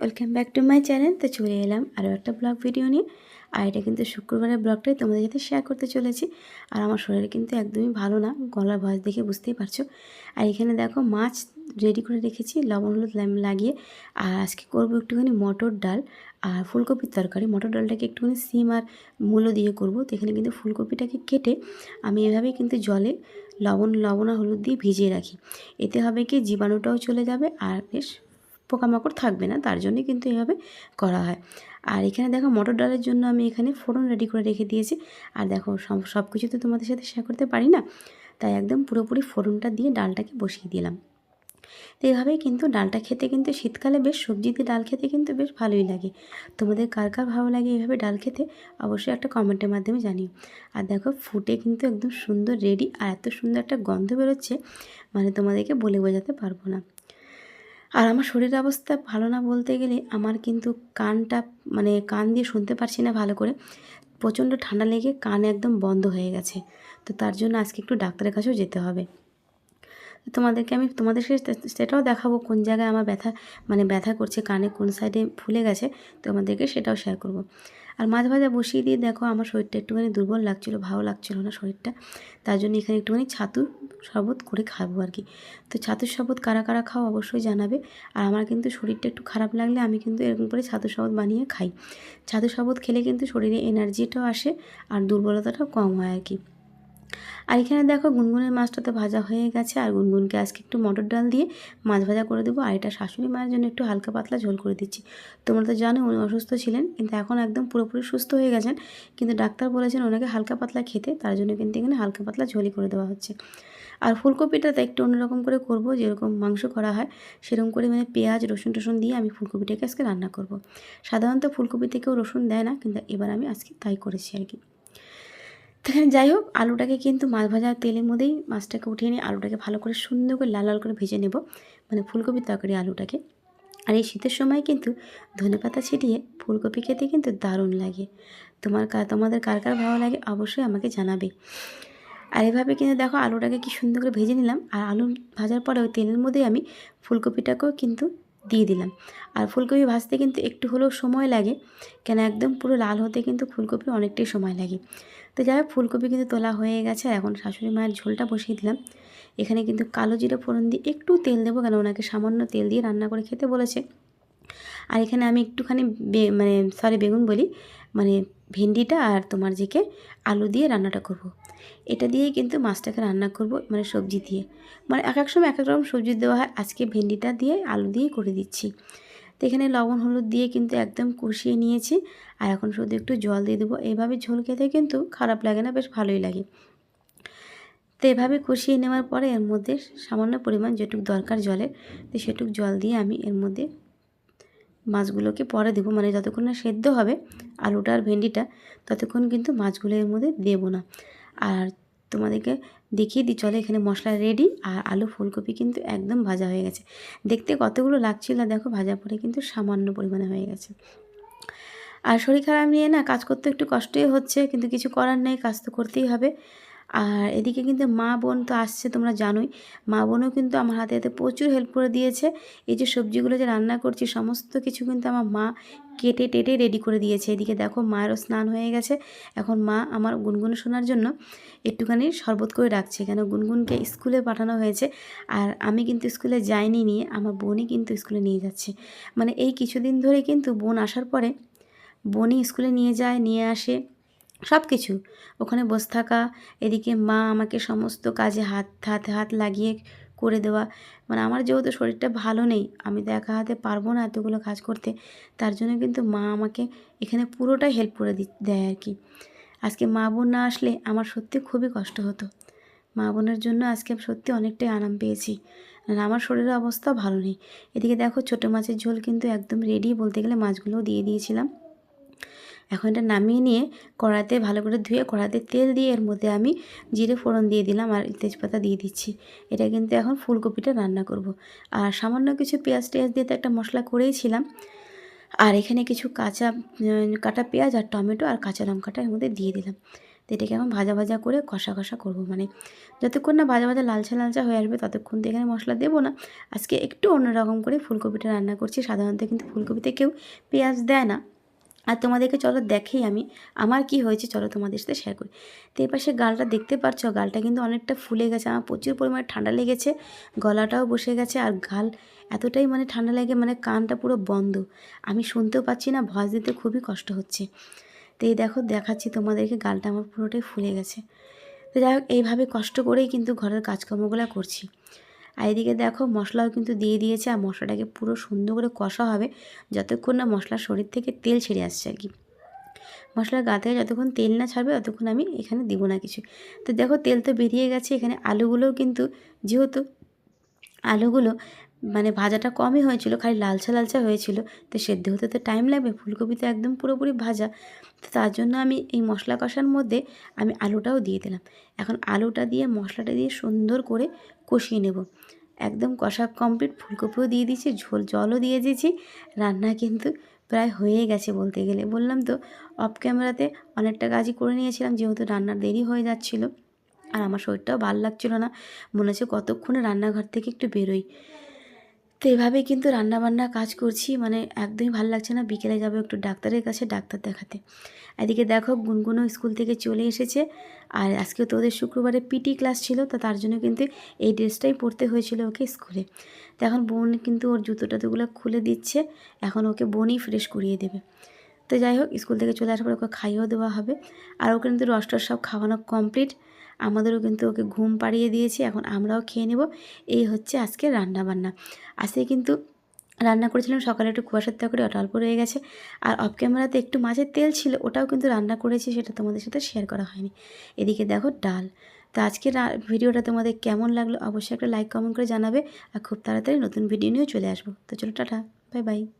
Welcome back to my channel. তো চলে এলাম আরও একটা ব্লগ ভিডিও নিয়ে। আর এটা কিন্তু শুক্রবারের ব্লগটাই তোমাদের সাথে শেয়ার করতে চলেছি। আর আমার শরীর কিন্তু একদমই ভালো না, গলার ভয়েস দেখে বুঝতেই পারছ। আর এখানে দেখো মাছ রেডি করে রেখেছি, লবণ, হলুদ লাগিয়ে। আর আজকে করব একটুখানি মটর ডাল আর ফুলকপির তরকারি। মটর ডালটাকে একটুখানি সিম আর মূলো দিয়ে করব। তো এখানে কিন্তু ফুলকপিটাকে কেটে আমি এভাবেই কিন্তু জলে লবণ লবণ আর হলুদ দিয়ে ভিজিয়ে রাখি। এতে হবে কি, জীবাণুটাও চলে যাবে আর বেশ পোকামাকড় থাকবে না, তার জন্যই কিন্তু এভাবে করা হয়। আর এখানে দেখো মটর ডালের জন্য আমি এখানে ফোড়ন রেডি করে রেখে দিয়েছি। আর দেখো সব কিছু তো তোমাদের সাথে শেয়ার করতে পারি না, তাই একদম পুরোপুরি ফোড়নটা দিয়ে ডালটাকে বসিয়ে দিলাম। তো এভাবেই কিন্তু ডালটা খেতে কিন্তু শীতকালে বেশ সবজি দিয়ে ডাল খেতে কিন্তু বেশ ভালোই লাগে। তোমাদের কার কার ভালো লাগে এভাবে ডাল খেতে, অবশ্যই একটা কমেন্টের মাধ্যমে জানিও। আর দেখো ফুটে কিন্তু একদম সুন্দর রেডি আর এত সুন্দর একটা গন্ধ বেরোচ্ছে মানে তোমাদেরকে বলে বোঝাতে পারব না। আর আমার শরীরের অবস্থা ভালো না বলতে গেলে আমার কিন্তু কানটা মানে কান দিয়ে শুনতে পারছি না ভালো করে। প্রচণ্ড ঠান্ডা লেগে কান একদম বন্ধ হয়ে গেছে। তো তার জন্য আজকে একটু ডাক্তারের কাছেও যেতে হবে। তোমাদেরকে আমি তোমাদেরকে সেটাও দেখাবো কোন জায়গায় আমার ব্যথা মানে ব্যথা করছে, কানে কোন সাইডে ফুলে গেছে। তোমাদেরকে সেটাও শেয়ার করব। আর মাছ ভাজা বসিয়ে দিয়ে দেখো আমার শরীরটা একটুখানি দুর্বল লাগছিল, ভালো লাগছিল না শরীরটা। তার জন্য এখানে একটুখানি ছাতু শরবত করে খাব আর কি। তো ছাতুর শরবত কারা কারা খাও অবশ্যই জানাবে। আর আমার কিন্তু শরীরটা একটু খারাপ লাগলে আমি কিন্তু এরকম করে ছাতু শরবত বানিয়ে খাই। ছাতু শরবত খেলে কিন্তু শরীরে এনার্জিটাও আসে আর দুর্বলতাটাও কম হয় আর কি। আর এখানে দেখো গুনগুনের মাছটা তো ভাজা হয়ে গেছে, আর গুনগুনকে আজকে একটু মটর ডাল দিয়ে মাছ ভাজা করে দেবো। আর এটা শাশুড়ি মায়ের জন্য একটু হালকা পাতলা ঝোল করে দিচ্ছি। তোমরা তো জানো উনি অসুস্থ ছিলেন, কিন্তু এখন একদম পুরোপুরি সুস্থ হয়ে গেছেন। কিন্তু ডাক্তার বলেছেন ওনাকে হালকা পাতলা খেতে, তার জন্য কিন্তু এখানে হালকা পাতলা ঝোলই করে দেওয়া হচ্ছে। আর ফুলকপিটা তো একটু অন্যরকম করে করব, যেরকম মাংস করা হয়, সেরকম করে মানে পেঁয়াজ, রসুন টসুন দিয়ে আমি ফুলকপিটাকে আজকে রান্না করব। সাধারণত ফুলকপি থেকেও রসুন দেয় না, কিন্তু এবার আমি আজকে তাই করেছি আর কি। তো এখানে যাই হোক, আলুটাকে কিন্তু মাছ ভাজা তেলের মধ্যেই মাছটাকে উঠিয়ে নিয়ে আলুটাকে ভালো করে সুন্দর করে লাল লাল করে ভেজে নেব মানে ফুলকপির তরকারি আলুটাকে। আর এই শীতের সময় কিন্তু ধনেপাতা ছিটিয়ে ফুলকপি খেতে কিন্তু দারুণ লাগে। তোমার তোমাদের কার কার ভালো লাগে অবশ্যই আমাকে জানাবে। আর এভাবে কিন্তু দেখো আলুটাকে কি সুন্দর করে ভেজে নিলাম, আর আলু ভাজার পরে ওই তেলের মধ্যেই আমি ফুলকপিটাকেও কিন্তু দিয়ে দিলাম। আর ফুলকপি ভাজতে কিন্তু একটু হলেও সময় লাগে, কেন একদম পুরো লাল হতে কিন্তু ফুলকপি অনেকটাই সময় লাগে। তো যাই হোক, ফুলকপি কিন্তু তোলা হয়ে গেছে, এখন শাশুড়ি মায়ের ঝোলটা বসিয়ে দিলাম। এখানে কিন্তু কালো জিরা ফোড়ন দিয়ে একটু তেল দেবো, কেন ওনাকে সামান্য তেল দিয়ে রান্না করে খেতে বলেছে। আর এখানে আমি একটুখানি মানে সরি বেগুন বলি মানে ভেন্ডিটা আর তোমার যেকে আলু দিয়ে রান্নাটা করব। এটা দিয়েই কিন্তু মাছটাকে রান্না করব মানে সবজি দিয়ে। মানে এক এক সময় এক এক রকম সবজি দেওয়া হয়। আজকে ভেন্ডিটা দিয়ে, আলু দিয়ে করে দিচ্ছি। তো এখানে লবণ, হলুদ দিয়ে কিন্তু একদম কষিয়ে নিয়েছি। আর এখন শুধু একটু জল দিয়ে দেবো। এইভাবে ঝোল খেতে কিন্তু খারাপ লাগে না, বেশ ভালোই লাগে। তো এভাবে কষিয়ে নেওয়ার পরে এর মধ্যে সামান্য পরিমাণ যেটুক দরকার জলের, তো সেটুক জল দিয়ে আমি এর মধ্যে মাছগুলোকে পরে দেবো। মানে যতক্ষণ না সেদ্ধ হবে আলুটা আর ভেন্ডিটা, ততক্ষণ কিন্তু মাছগুলো এর মধ্যে দেবো না। আর তোমাদেরকে দেখিয়ে দিই, চলে এখানে মশলা রেডি আর আলু ফুলকপি কিন্তু একদম ভাজা হয়ে গেছে। দেখতে কতগুলো লাগছিল দেখো ভাজা পরে কিন্তু সামান্য পরিমাণে হয়ে গেছে। আর শরীর খারাপ নিয়ে না কাজ করতে একটু কষ্টই হচ্ছে, কিন্তু কিছু করার নেই, কাজ তো করতেই হবে। আর এদিকে কিন্তু মা বোন তো আসছে, তোমরা জানোই। মা বোনও কিন্তু আমার হাতে হাতে প্রচুর হেল্প করে দিয়েছে। এই যে সবজিগুলো যে রান্না করছি, সমস্ত কিছু কিন্তু আমার মা কেটে টেটে রেডি করে দিয়েছে। এদিকে দেখো, মায়েরও স্নান হয়ে গেছে। এখন মা আমার গুনগুন শোনার জন্য একটুখানি শরবত করে রাখছে। কেন গুনগুনকে স্কুলে পাঠানো হয়েছে আর আমি কিন্তু স্কুলে যাইনি নিয়ে আমার বোনই কিন্তু স্কুলে নিয়ে যাচ্ছে। মানে এই কিছুদিন ধরে কিন্তু বোন আসার পরে বোনই স্কুলে নিয়ে যায়, নিয়ে আসে। সব কিছু ওখানে বসে থাকা, এদিকে মা আমাকে সমস্ত কাজে হাত, হাতে, হাত লাগিয়ে করে দেওয়া। মানে আমার যেহেতু শরীরটা ভালো নেই, আমি তো একা হাতে পারব না এতগুলো কাজ করতে। তার জন্য কিন্তু মা আমাকে এখানে পুরোটাই হেল্প করে দেয় আর কি। আজকে মা বোন না আসলে আমার সত্যি খুবই কষ্ট হতো। মা বোনের জন্য আজকে সত্যি অনেকটাই আরাম পেয়েছি। আর আমার শরীরের অবস্থা ভালো নেই। এদিকে দেখো ছোটো মাছের ঝোল কিন্তু একদম রেডি বলতে গেলে মাছগুলোও দিয়ে দিয়েছিলাম। এখন এটা নামিয়ে নিয়ে কড়াতে ভালো করে ধুয়ে কড়াতে তেল দিয়ে এর মধ্যে আমি জিরে ফোড়ন দিয়ে দিলাম আর তেজপাতা দিয়ে দিচ্ছি। এটা কিন্তু এখন ফুলকপিটা রান্না করব। আর সামান্য কিছু পেঁয়াজ টেয়াজ দিয়ে তো একটা মশলা করেইছিলাম। আর এখানে কিছু কাঁচা কাটা পেঁয়াজ আর টমেটো আর কাঁচা লঙ্কাটা এর মধ্যে দিয়ে দিলাম। তো এটাকে এখন ভাজা ভাজা করে কষা কষা করব। মানে যতক্ষণ না ভাজা ভাজা লালচা লালচা হয়ে আসবে ততক্ষণ তো এখানে মশলা দেবো না। আজকে একটু অন্যরকম করে ফুলকপিটা রান্না করছি। সাধারণত কিন্তু ফুলকপিতে কেউ পেঁয়াজ দেয় না। আর তোমাদেরকে চলো দেখেই আমি, আমার কি হয়েছে চলো তোমাদের সাথে শেয়ার করি। তো এই পাশে গালটা দেখতে পাচ্ছ গালটা কিন্তু অনেকটা ফুলে গেছে, আমার প্রচুর পরিমাণে ঠান্ডা লেগেছে, গলাটাও বসে গেছে আর গাল এতটাই মানে ঠান্ডা লেগে মানে কানটা পুরো বন্ধ। আমি শুনতেও পাচ্ছি না ভয়েস দিতে খুবই কষ্ট হচ্ছে। তো এই দেখো, দেখাচ্ছি তোমাদেরকে, গালটা আমার পুরোটাই ফুলে গেছে। তো যাই হোক, এইভাবে কষ্ট করেই কিন্তু ঘরের কাজকর্মগুলো করছি। আর এদিকে দেখো মশলাও কিন্তু দিয়ে দিয়েছে আর মশলাটাকে পুরো সুন্দর করে কষা হবে যতক্ষণ না মশলার শরীর থেকে তেল ছেড়ে আসছে আর কি। মশলার গা থেকে যতক্ষণ তেল না ছাড়বে ততক্ষণ আমি এখানে দিব না কিছু। তো দেখো তেল তো বেরিয়ে গেছে, এখানে আলুগুলোও কিন্তু যেহেতু আলুগুলো মানে ভাজাটা কমই হয়েছিল, খালি লালচা লালচা হয়েছিল। তো সেদ্ধ হতে তো টাইম লাগবে, ফুলকপি তো একদম পুরোপুরি ভাজা। তো তার জন্য আমি এই মশলা কষার মধ্যে আমি আলুটাও দিয়ে দিলাম। এখন আলুটা দিয়ে, মশলাটা দিয়ে সুন্দর করে কষিয়ে নেব। একদম কষা কমপ্লিট ফুলকপিও দিয়ে দিয়েছি, ঝোল জলও দিয়ে দিয়েছি। রান্না কিন্তু প্রায় হয়ে গেছে বলতে গেলে। বললাম তো অফ ক্যামেরাতে অনেকটা কাজই করে নিয়েছিলাম, যেহেতু রান্নার দেরি হয়ে যাচ্ছিল। আর আমার শরীরটাও ভালো লাগছিল না। মনে হচ্ছে কতক্ষণে রান্নাঘর থেকে একটু বেরোই। তো এভাবেই কিন্তু রান্নাবান্না কাজ করছি। মানে একদমই ভালো লাগছে না। বিকেলে যাব একটু ডাক্তারের কাছে, ডাক্তার দেখাতে। এদিকে দেখো, গুনগুনও স্কুল থেকে চলে এসেছে। আর আজকে তোদের শুক্রবারে পিটি ক্লাস ছিল, তো তার জন্য কিন্তু এই ড্রেসটাই পরতে হয়েছিল ওকে স্কুলে। তো এখন বোন কিন্তু ওর জুতো টুতোগুলো খুলে দিচ্ছে। এখন ওকে বোনই ফ্রেশ করিয়ে দেবে। তো যাই হোক, স্কুল থেকে চলে আসার পর ওকে খাইয়েও দেওয়া হবে। আর ওকে কিন্তু রসটার সব খাওয়ানো কমপ্লিট আমাদেরও কিন্তু ওকে ঘুম পাড়িয়ে দিয়েছি, এখন আমরাও খেয়ে নেব। এই হচ্ছে আজকে রান্না বান্না আজকে কিন্তু রান্না করেছিলাম সকালে একটু কুয়াশার তরকারি ওটা অল্প রয়ে গেছে। আর অফ ক্যামেরাতে একটু মাছের তেল ছিল, ওটাও কিন্তু রান্না করেছি, সেটা তোমাদের সাথে শেয়ার করা হয়নি। এদিকে দেখো ডাল। তো আজকের ভিডিওটা তোমাদের কেমন লাগল? অবশ্যই একটা লাইক কমেন্ট করে জানাবে। আর খুব তাড়াতাড়ি নতুন ভিডিও নিয়েও চলে আসব। তো চলো, টাটা। Bye bye.